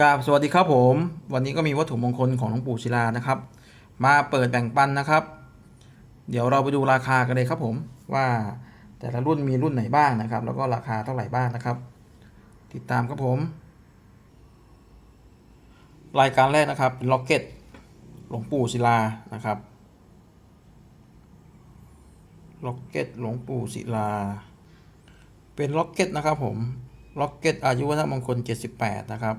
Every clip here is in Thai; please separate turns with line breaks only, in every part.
กราบสวัสดีครับผม วันนี้ก็มีวัตถุมงคลของหลวงปู่ศิลานะครับ มาเปิดแบ่งปันนะครับ เดี๋ยวเราไปดูราคากันเลยครับผมว่าแต่ละรุ่นมีรุ่นไหนบ้างนะครับ แล้วก็ราคาเท่าไหร่บ้างนะครับ ติดตามครับผม รายการแรกนะครับล็อกเก็ตหลวงปู่ศิลานะครับล็อกเก็ตหลวงปู่ศิลา เป็นล็อกเก็ตนะครับผมล็อกเก็ตอายุวัฒนมงคล 78 นะครับ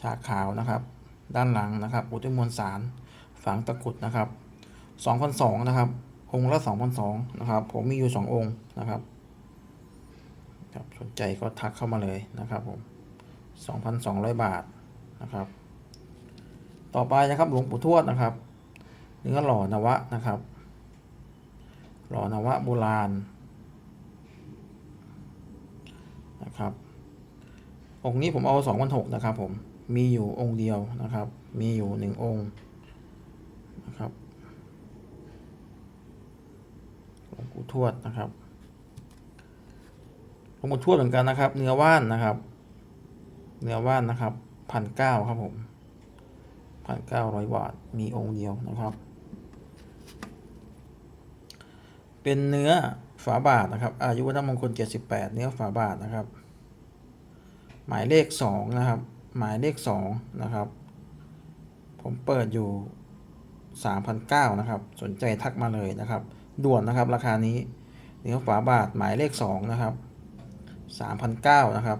ฉากขาวนะครับ ด้านหลังนะครับอุทิมวลสารฝังตะกุดนะครับ2,002นะครับ องค์ละ2,002นะครับ ผมมีอยู่ 2 องค์นะครับครับสนใจก็ทักเข้ามาเลยนะครับผม 2,200 บาทนะครับ ต่อไปนะครับหลวงปู่ทวดนะครับ เนื้อหล่อนวะนะครับ หล่อนวะโบราณนะครับ องค์นี้ผมเอาสองพันหกนะครับผมมีอยู่องค์เดียวนะครับ มีอยู่หนึ่งองค์นะครับหลวงปู่ทวดนะครับหลวงปู่ทวดเหมือนกันนะครับ เนื้อว่านนะครับ เนื้อว่านนะครับพันเก้าครับผมพันเก้าร้อยบาทมีองค์เดียวนะครับ เป็นเนื้อฝาบาทนะครับ อายุวัฒนมงคลเจ็ดสิบแปดเนื้อฝาบาทนะครับ หมายเลขสองนะครับ หมายเลขสองนะครับ ผมเปิดอยู่สามพันเก้านะครับ สนใจทักมาเลยนะครับ ด่วนนะครับราคานี้เนื้อฝาบาทหมายเลขสองนะครับสามพันเก้านะครับ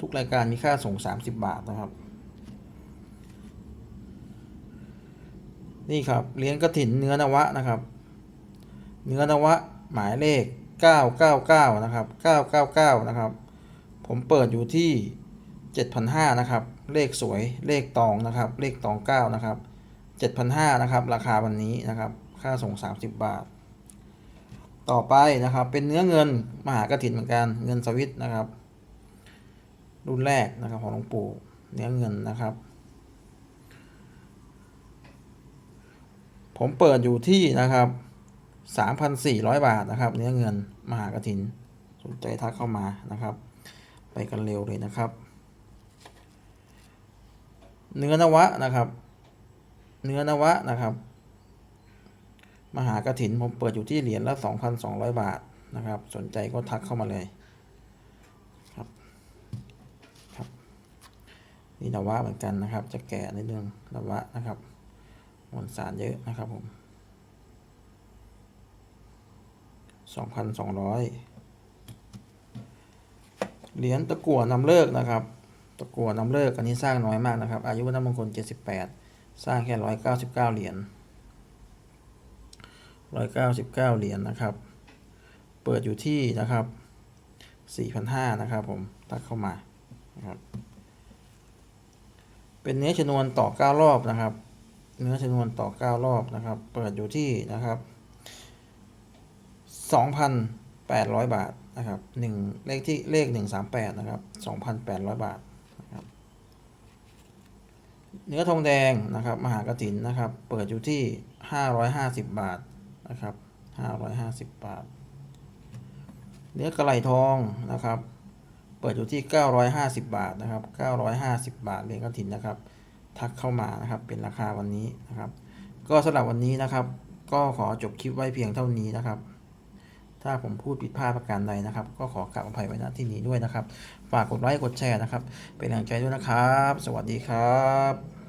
ทุกรายการมีค่าส่งสามสิบบาทนะครับ นี่ครับเหรียญกระถินเนื้อนวะนะครับ เนื้อนวะหมายเลข 999 นะครับ 999 นะครับ ผมเปิดอยู่ที่ 7,500นะครับ เลขสวย เลขตองนะครับ เลขตอง 9 นะครับ 7,500นะครับ ราคาวันนี้นะครับ ค่าส่ง 30 บาท ต่อไปนะครับ เป็นเนื้อเงินมหากฐินเหมือนกัน เงินสวิตนะครับ รุ่นแรกนะครับของหลวงปู่ เนื้อเงินนะครับ ผมเปิดอยู่ที่นะครับ3,400 บาทนะครับ เนื้อเงินมหากฐิน สนใจทักเข้ามานะครับ ไปกันเร็วเลยนะครับ เนื้อนวะนะครับ เนื้อนวะนะครับ มหากระถินผมเปิดอยู่ที่เหรียญละ 2,200 บาทนะครับ สนใจก็ทักเข้ามาเลยครับครับนี่นวะเหมือนกันนะครับ จะแก่ในเรื่องนวะนะครับมวลสารเยอะนะครับผม 2,200 เหรียญตะกั่วนำเลิกนะครับ ตะกั่วนำเลิกอันนี้สร้างน้อยมากนะครับ อายุวัฒนมงคลเจ็ดสิบแปดสร้างแค่ร้อยเก้าสิบเก้าเหรียญร้อยเก้าสิบเก้าเหรียญนะครับ เปิดอยู่ที่นะครับสี่พันห้านะครับผม ตักเข้ามานะครับ เป็นเนื้อชนวนต่อเก้ารอบนะครับ เนื้อชนวนต่อเก้ารอบนะครับ เปิดอยู่ที่นะครับ 800 บาทนะครับหนึ่งเลขที่เลข 138 นะครับ 2,800 บาทนะครับเนื้อทองแดงนะครับ มหากฐินนะครับ เปิดอยู่ที่ 550 บาทนะครับ 550 บาท เนื้อกระไหลทองนะครับ เปิดอยู่ที่ 950 บาทนะครับ 950 บาทเหรียญกฐินนะครับ ทักเข้ามานะครับเป็นราคาวันนี้นะครับ ก็สำหรับวันนี้นะครับ ก็ขอจบคลิปไว้เพียงเท่านี้นะครับ ถ้าผมพูดผิดพลาดประการใดนะครับ ก็ขอกราบอภัยไว้ณที่นี้ด้วยนะครับ ฝากกดไลค์กดแชร์นะครับ เป็นกำลังใจด้วยนะครับ สวัสดีครับ